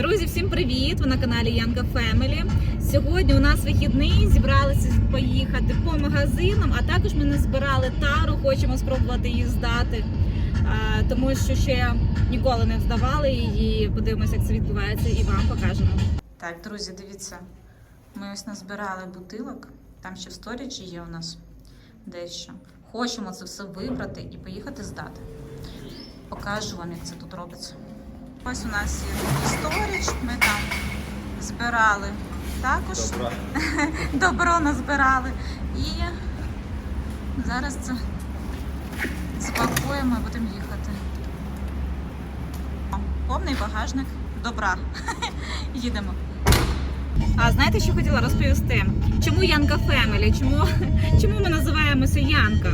Друзі, всім привіт! Ви на каналі Янка Фемелі. Сьогодні у нас вихідний. Зібралися поїхати по магазинам, а також ми не збирали тару, хочемо спробувати її здати, тому що ще ніколи не здавали її. Подивимося, як це відбувається, і вам покажемо. Так, друзі, дивіться, ми ось назбирали бутилок. Там ще в сторіджі є у нас дещо. Хочемо це все вибрати і поїхати здати. Покажу вам, як це тут робиться. Ось у нас є сторіч, ми там збирали також. Добро назбирали. І зараз це запакуємо і будемо їхати. Повний багажник добра. Їдемо. А знаєте, що хотіла розповісти? Чому Янка Фемелі? Чому, чому ми називаємося Янка?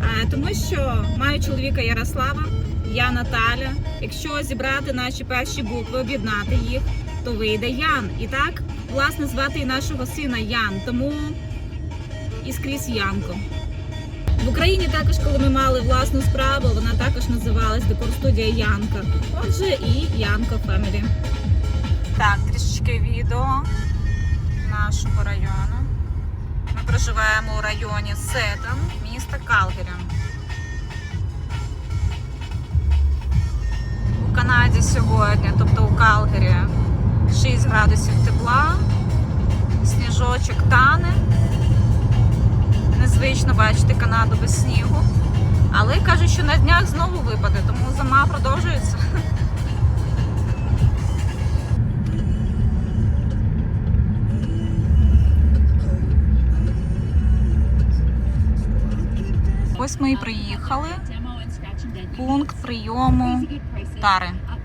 А, тому що маю чоловіка Ярослава, я Наталя. Якщо зібрати наші перші букви, об'єднати їх, то вийде Ян. І так, власне, звати і нашого сина Ян. Тому і скрізь Янко. В Україні також, коли ми мали власну справу, вона також називалась Декор-студія Янка. Отже, і Янка Фемелі. Так, трішечки відео нашого району. Ми проживаємо у районі Сетан, міста Калгері. Канаді сьогодні, тобто у Калгері, 6 градусів тепла, сніжочок тане. Незвично бачити Канаду без снігу. Але кажуть, що на днях знову випаде, тому зима продовжується. Ось ми і приїхали. Пункт прийому тари.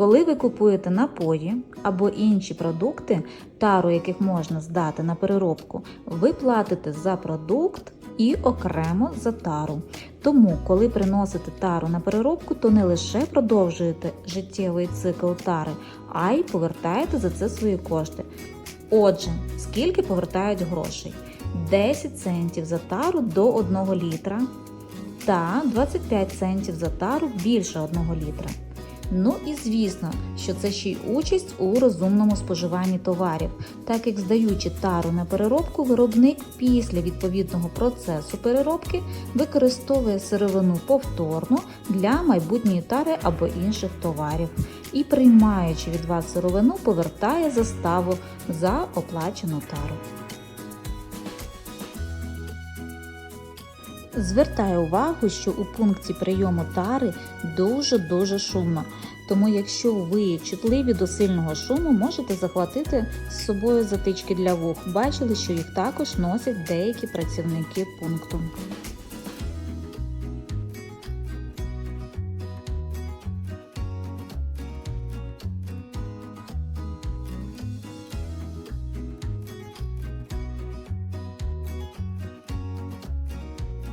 Коли ви купуєте напої або інші продукти, тару яких можна здати на переробку, ви платите за продукт і окремо за тару. Тому, коли приносите тару на переробку, то не лише продовжуєте життєвий цикл тари, а й повертаєте за це свої кошти. Отже, скільки повертають грошей? 10 центів за тару до 1 літра та 25 центів за тару більше 1 літра. Ну і звісно, що це ще й участь у розумному споживанні товарів, так як здаючи тару на переробку, виробник після відповідного процесу переробки використовує сировину повторно для майбутньої тари або інших товарів і, приймаючи від вас сировину, повертає заставу за оплачену тару. Звертаю увагу, що у пункті прийому тари дуже-дуже шумно. Тому, якщо ви чутливі до сильного шуму, можете захватити з собою затички для вух. Бачили, що їх також носять деякі працівники пункту.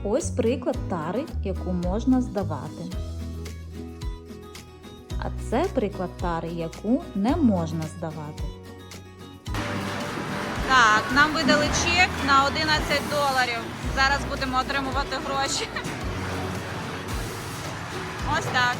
Ось приклад тари, яку можна здавати. А це приклад тари, яку не можна здавати. Так, нам видали чек на 11 доларів. Зараз будемо отримувати гроші. Ось так.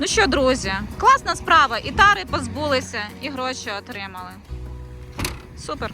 Ну що, друзі, класна справа. І тари позбулися, і гроші отримали. Супер.